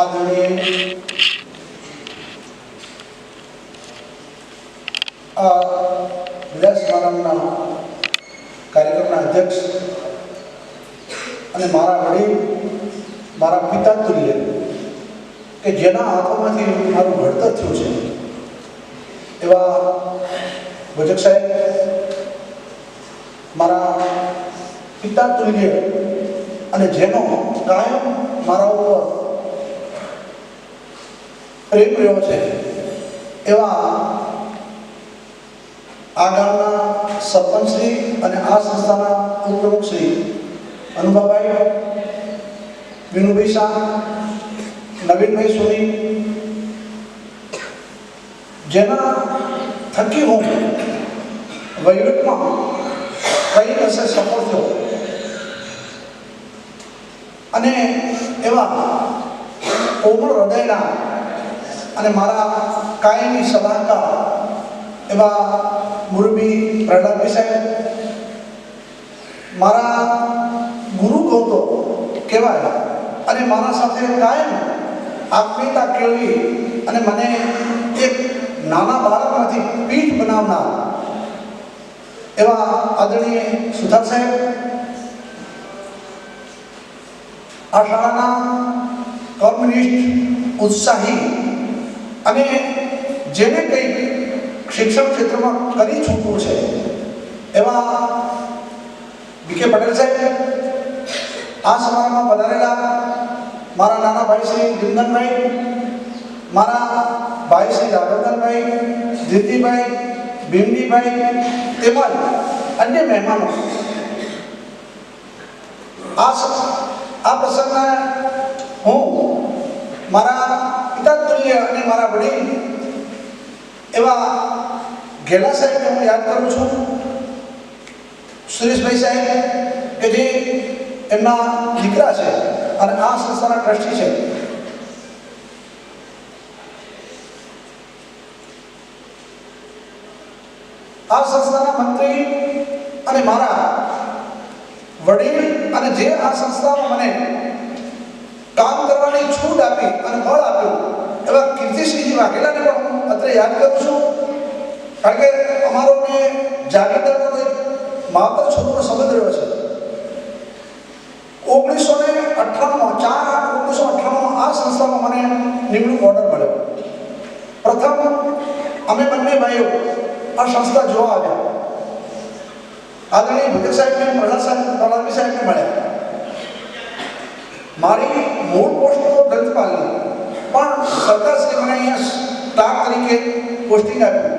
આદરણીય આ વિલાસ સમારંભના કાર્યક્રમના અધ્યક્ષ અને મારા વડીલ, મારા પિતા તુલ્ય કે જેના હાથોમાંથી મારું ઘડતર થયું છે. એવા ભજક સાહેબ, મારા પિતા તુલ્ય અને જેનો કાયમ મારા ઉપર પ્રેમ રહ્યો છે. એવા આ ગામના સરપંચશ્રી અને આ સંસ્થાના ઉપપ્રમુખશ્રી અનુભાભાઈ વિનુભાઈ શાહ, નવીનભાઈ સોની, જેના થકી હું વહીવટમાં કઈ અંશે સફળ થયો. અને એવા કોમળ હૃદયના અને મારા કાયમી સલાહકાર એવા મુરબી પ્રહલાદભાઈ સાહેબ, મારા ગુરુ ગૌતો કહેવાય અને મારા સાથે કાયમ આત્મીયતા કેળવી અને મને એક નાના બાળકમાંથી પીઠ બનાવનાર એવા આદરણીય સુધાર સાહેબ, આ શાળાના કોમ્યુનિસ્ટ ઉત્સાહી અને જેને કંઈક શિક્ષણ ક્ષેત્રમાં કરી ચૂકવું છે, એવા બીકે પટેલ સાહેબ, આ સમારંભમાં પધારેલા મારા નાના ભાઈ શ્રી જિંદનભાઈ મારા ભાઈ શ્રી રાઘવધનભાઈ જીતીભાઈ ભીમજીભાઈ, તેમજ અન્ય મહેમાનો. આ આ પ્રસંગના હું મારા અને મારા વડીલ, એવા ઘેલા સાહેબને હું યાદ કરું છું. સુરેશભાઈ સાહેબ કે જે એમના દીકરા છે અને આ સંસ્થાના ટ્રસ્ટી છે. આ સંસ્થાના મંત્રી અને મારા વડીલ અને જે આ સંસ્થામાં મને કામ કરવાની છૂટ આપી અને બળ આપ્યું એવા કીર્તિસિંહજી વાઘેલાને પણ હું અત્રે યાદ કરું છું. કારણ કે અમારો ને જાગીરદારનો એક માવતર છોકરો સંબંધ રહ્યો છે. ઓગણીસો ને અઠ્ઠાણુંમાં, ચાર આઠ ઓગણીસો અઠ્ઠાણુંમાં આ સંસ્થામાં મને નિમણૂક ઓર્ડર મળ્યો. પ્રથમ, અમે બંને ભાઈઓ આ સંસ્થા જોવા આવ્યા. આદરણીય ભગત સાહેબને પ્રહલાદ સાહેબ પ્રહલાદભાઈ સાહેબને મળ્યા. મારી મૂળ પોસ્ટ તો પણ સરકારશ્રી મને અહીંયા સ્ટાફ તરીકે પોસ્ટિંગ આપ્યું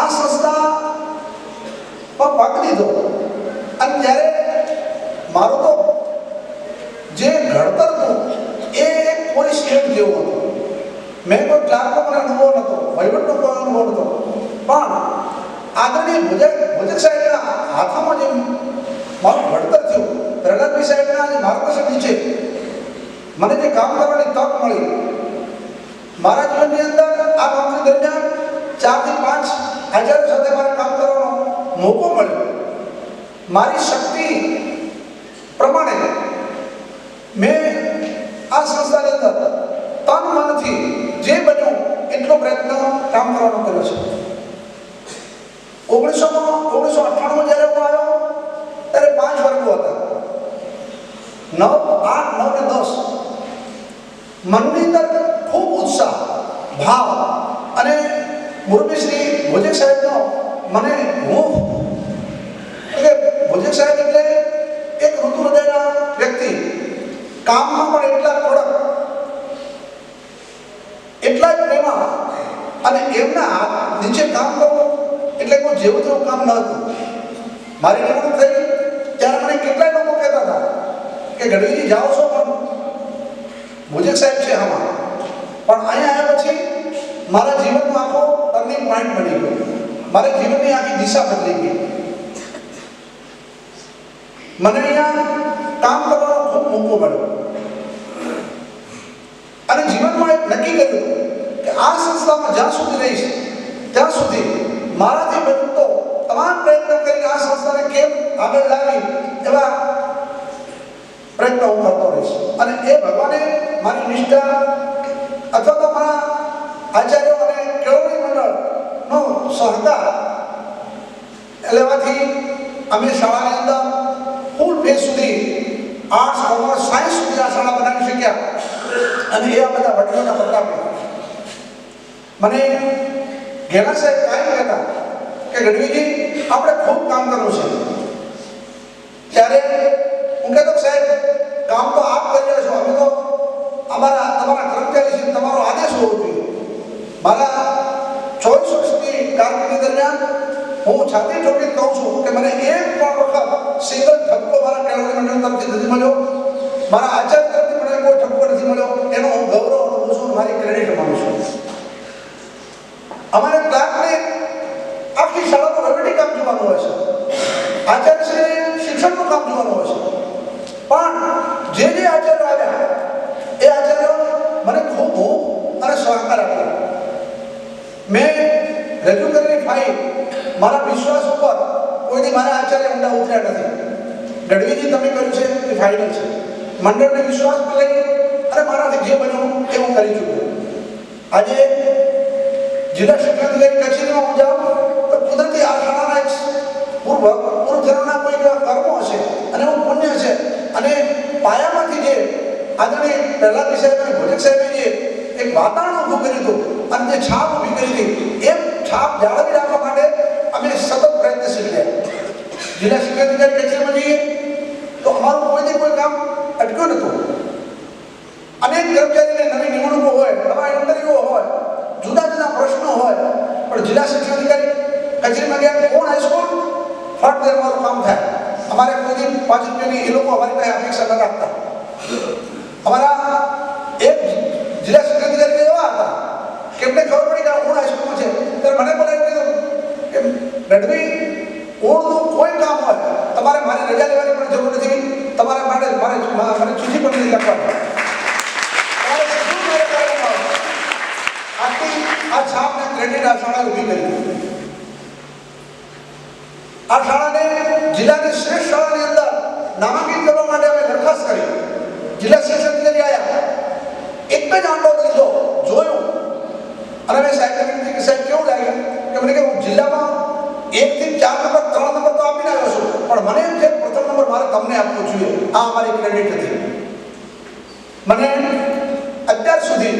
આ સંસ્થા પર પગ દીધો અને ત્યારે મારો તો જે ઘડતર હતું, એ એક પોલીસ સ્ટેટ જેવું હતું. મેં કોઈ ક્લાર્કનો મને અનુભવ નહોતો, વહીવટનો કોઈ અનુભવ નહોતો. પણ આદરણીય ભોજક ભોજક સાહેબના હાથમાં જે મારું ઘડતર થયું, પ્રહલાદભાઈ સાહેબના જે માર્ગદર્શન નીચે મને જે કામ કરવાની તક મળી. મારા જીવનની અંદર આ નોકરી દરમિયાન ચારથી પાંચ હજારો સાથે મારે કામ કરવાનો મોકો મળ્યો. મારી શક્તિ પ્રમાણે મેં આ સંસ્થાની અંદર તન મનથી જે બન્યું એટલો પ્રયત્ન કામ કરવાનો કર્યો છે. ઓગણીસોમાં ઓગણીસો અઠ્ઠાણુંમાં જ્યારે હું આવ્યો ત્યારે પાંચ વર્ગો હતા નવ આઠ નવ ને દસ મનની અંદર ખૂબ ઉત્સાહ, ભાવ અને મોરબી શ્રી ભોજક સાહેબનો મને હું એટલે ભોજક સાહેબ એટલે એક ઋતુ હૃદયના વ્યક્તિ. કામમાં પણ એટલા કડક એટલા જ પ્રેમા અને એમના નીચે કામ કરવું એટલે કોઈ જેવું તેવું કામ ન હતું. મારી નિમણૂક થઈ ત્યારે મને કેટલાય લોકો કહેતા હતા કે ગઢવીજી જાઓ છો પણ ભોજક સાહેબ છે આમાં. પણ અહીંયા આવ્યા પછી મારા જીવનનો આખો ટર્નિંગ પોઈન્ટ બની ગયો. મારા જીવનની આખી દિશા બદલી ગઈ. મને અહીંયા કામ કરવાનો ખૂબ મોકો મળ્યો. અને જીવનમાં એક નક્કી કર્યું કે આ સંસ્થામાં જ્યાં સુધી રહીશ, ત્યાં સુધી મારાથી બનતો તમામ પ્રયત્ન કરીને આ સંસ્થાને કેમ આગળ લાવી એવા પ્રયત્ન હું કરતો રહીશ. અને એ ભગવાને મારી નિષ્ઠા અથવા તો મારા આચાર્યો અને કેળવણી મંડળનો સહકાર લેવાથી અમે શાળાની અંદર ફૂલ ફેસ સુધી આર્ટ્સ કોમર્સ સાયન્સ સુધી આ શાળા બનાવી શક્યા. અને એ બધા વડીલોના પ્રતાપે મને ઘેલા સાહેબ કાંઈ કહેતા કે, ગઢવીજી, આપણે ખૂબ કામ કરવું છે. ત્યારે હું કહેતો સાહેબ, કામ તો આપ કરી રહ્યા છો, અમે તો અમારા તમારા કર્મચારી છે, તમારો આદેશ હોવો જોઈએ. મારા ચોવીસ વર્ષની કારકિર્દી દરમિયાન હું છાતી ઠોકીને કહું છું કે મને એક પણ વખત સિંગલ ઠપકો મારા કેળવણી મંડળ તરફથી નથી મળ્યો. મારા આચાર્ય તરફથી મને કોઈ ઠપકો નથી મળ્યો. એનો હું ગૌરવ અનુભવું છું મારી ક્રેડિટ માનું છું. અમારે ક્લાર્કને આખી શાળાનું વહીવટી કામ જોવાનું હોય છે. આચાર્યશ્રીને શિક્ષણનું કામ જોવાનું હોય છે પણ જે જે આચાર્યો આવ્યા એ આચાર્યો મને ખૂબ હૂંફ અને સહકાર આપ્યો મેં રજૂ કરેલી મારા વિશ્વાસ ઉપર કોઈની મારા આચાર્ય ઊંડા ઉતર્યા નથી. ગઢવીજી, તમે કર્યું છે, એ ફાઇનલ છે. મંડળને વિશ્વાસ લઈ અને મારાથી જે બન્યું એ હું કરી ચૂક્યો. આજે જિલ્લા શિક્ષણાધિકારી કચેરીમાં હું જાઉં તો કુદરતી આ શાળાના એક પૂર્વ પૂર્વજન્મના કોઈ કર્મો હશે અને હું પુણ્ય છે અને પાયામાંથી જે આદરણીય પ્રહલાદજી સાહેબ અને ભોજક સાહેબે જે એક વાતાવરણ ઊભું કર્યું હતું અને જે છાપ ઊભી કરી હતી એ છાપ જાળવી રાખવા માટે અમે સતત પ્રયત્નશીલ રહ્યા. જિલ્લા શિક્ષણ અધિકારી કચેરીમાં જઈએ તો અમારું કોઈને કોઈ કામ અટક્યું નહોતું. અનેક કર્મચારીને નવી નિમણૂકો હોય, નવા ઇન્ટરવ્યુ હોય, જુદા જુદા પ્રશ્નો હોય, પણ જિલ્લા શિક્ષણ અધિકારી કચેરીમાં ગયા કોણ હાઈસ્કૂલ ફટ દે અમારું કામ થાય. અમારે કોઈ પાંચ રૂપિયાની એ લોકો અમારી પાસે અપેક્ષા ન રાખતા. અમારા એક જિલ્લા શિક્ષણાધિકારી એવા હતા કે એમને ખબર પડી કે આ ઊણ હાઈસ્કૂલમાં છે ત્યારે મને બોલાવી કીધું કે ગઢવી ઊણનું કોઈ કામ હોય, તમારે મારી રજા લેવાની પણ જરૂર નથી. તમારે માટે મારે મને ચિઠ્ઠી પણ નથી લખવાની આ છાપને ક્રેડિટ આ આ શાળાને, જિલ્લાની શ્રેષ્ઠ શાળાની અંદર નામાંકિત કરવા માટે અમે દરખાસ્ત કરી. જિલ્લા શિક્ષણ આવ્યા એક જ આંડો લીધો જોયું અને મેં સાહેબને કીધું કે સાહેબ કેવું લાગ્યું કે મને કે હું જિલ્લામાં એક થી ચાર નંબર ત્રણ નંબર તો આપીને આવ્યો છું પણ મને એમ છે કે પ્રથમ તમને આપવો જોઈએ. આ અમારી ક્રેડિટ હતી. મને અત્યાર સુધી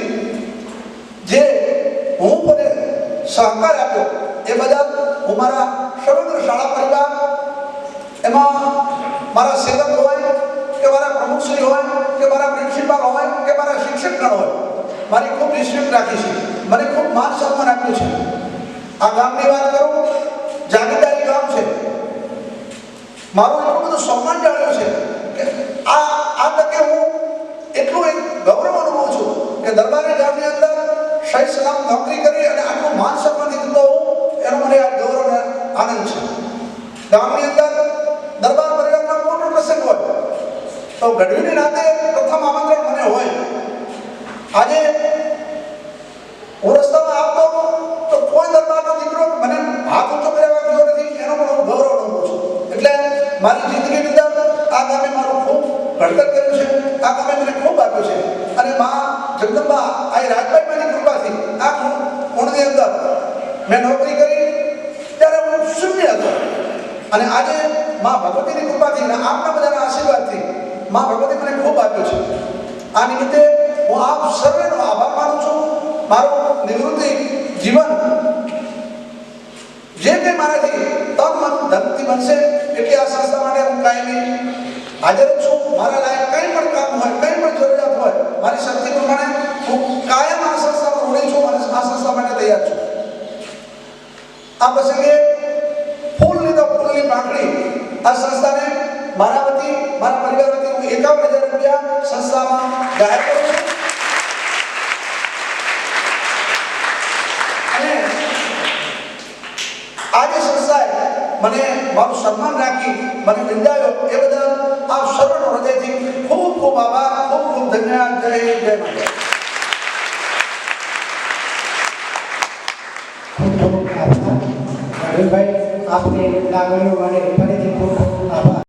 જે હું મને સહકાર આપ્યો, એ બધા હું મારા સમગ્ર શાળા પરિવાર, એમાં મારા સેવક હોય, કે મારા પ્રમુખશ્રી હોય, કે મારા પ્રિન્સિપાલ હોય, કે મારા શિક્ષકગણ હોય, મારી ખૂબ રિસ્પેક્ટ રાખી છે. મને ખૂબ માન સન્માન આપ્યું છે. આ ગામની વાત કરું, જાગીરદારી મારું એટલું બધું સન્માન જાણ્યું છે કે આ આ તકે હું એટલું એક ગૌરવ અનુભવું છું કે દરબારી ગામની અંદર સહી સલામ નોકરી કરી અને આટલું માન સન્માન દીધું હોઉં એનો મને આ ગૌરવ આનંદ છે. ગામની અંદર દરબાર પરિવારના મોટો પ્રસંગ હોય તો ગઢવીની નાતે પ્રથમ આમંત્રણ મને હોય. આજે હું રસ્તામાં આવતો તો કોઈ દરબારનો દીકરો મને હાથ ઊંચો કર્યા આ ગામે મારું ખૂબ ઘડતર કર્યું છે. આ ગામે મને ખૂબ આપ્યું છે. અને મા જગદંબા, આ રાજભાઈ મારી કૃપાથી આ કુંડની અંદર મેં નોકરી કરી. ત્યારે હું શૂન્ય હતો. અને આજે મા ભગવતીની કૃપાથી અને આપના બધાના આશીર્વાદથી મા ભગવતી મને ખૂબ આપ્યું છે. આ નિમિત્તે હું આપ સર્વેનો આભાર માનું છું. મારું નિવૃત્તિ જીવન જે કંઈ મારાથી તન મન ધનથી બનશે, એટલી આ સંસ્થા માટે હું કાયમી હાજર છું. મારા લાયક કંઈ પણ કામ હોય, કંઈ પણ જરૂરિયાત હોય, મારી શક્તિ પ્રમાણે હું કાયમ આ સંસ્થામાં ઋણી છું, અને આ સંસ્થા માટે તૈયાર છું. આ પ્રસંગે ફૂલ લીધો, ફૂલની પાંખડી આ સંસ્થાને મારા વતી, મારા પરિવાર વતી હું એકાવન હજાર રૂપિયા સંસ્થામાં જાહેર કરું છું. આજે સંસ્થાએ મને મારું સન્માન રાખી, મને નિંદાયો એ બદલ આપ સર્વનો હૃદયથી ખૂબ ખૂબ આભાર, ખૂબ ખૂબ ધન્યવાદ. જય જય માતા ખૂબ ખૂબ આભાર. આપની લાગણીઓ મને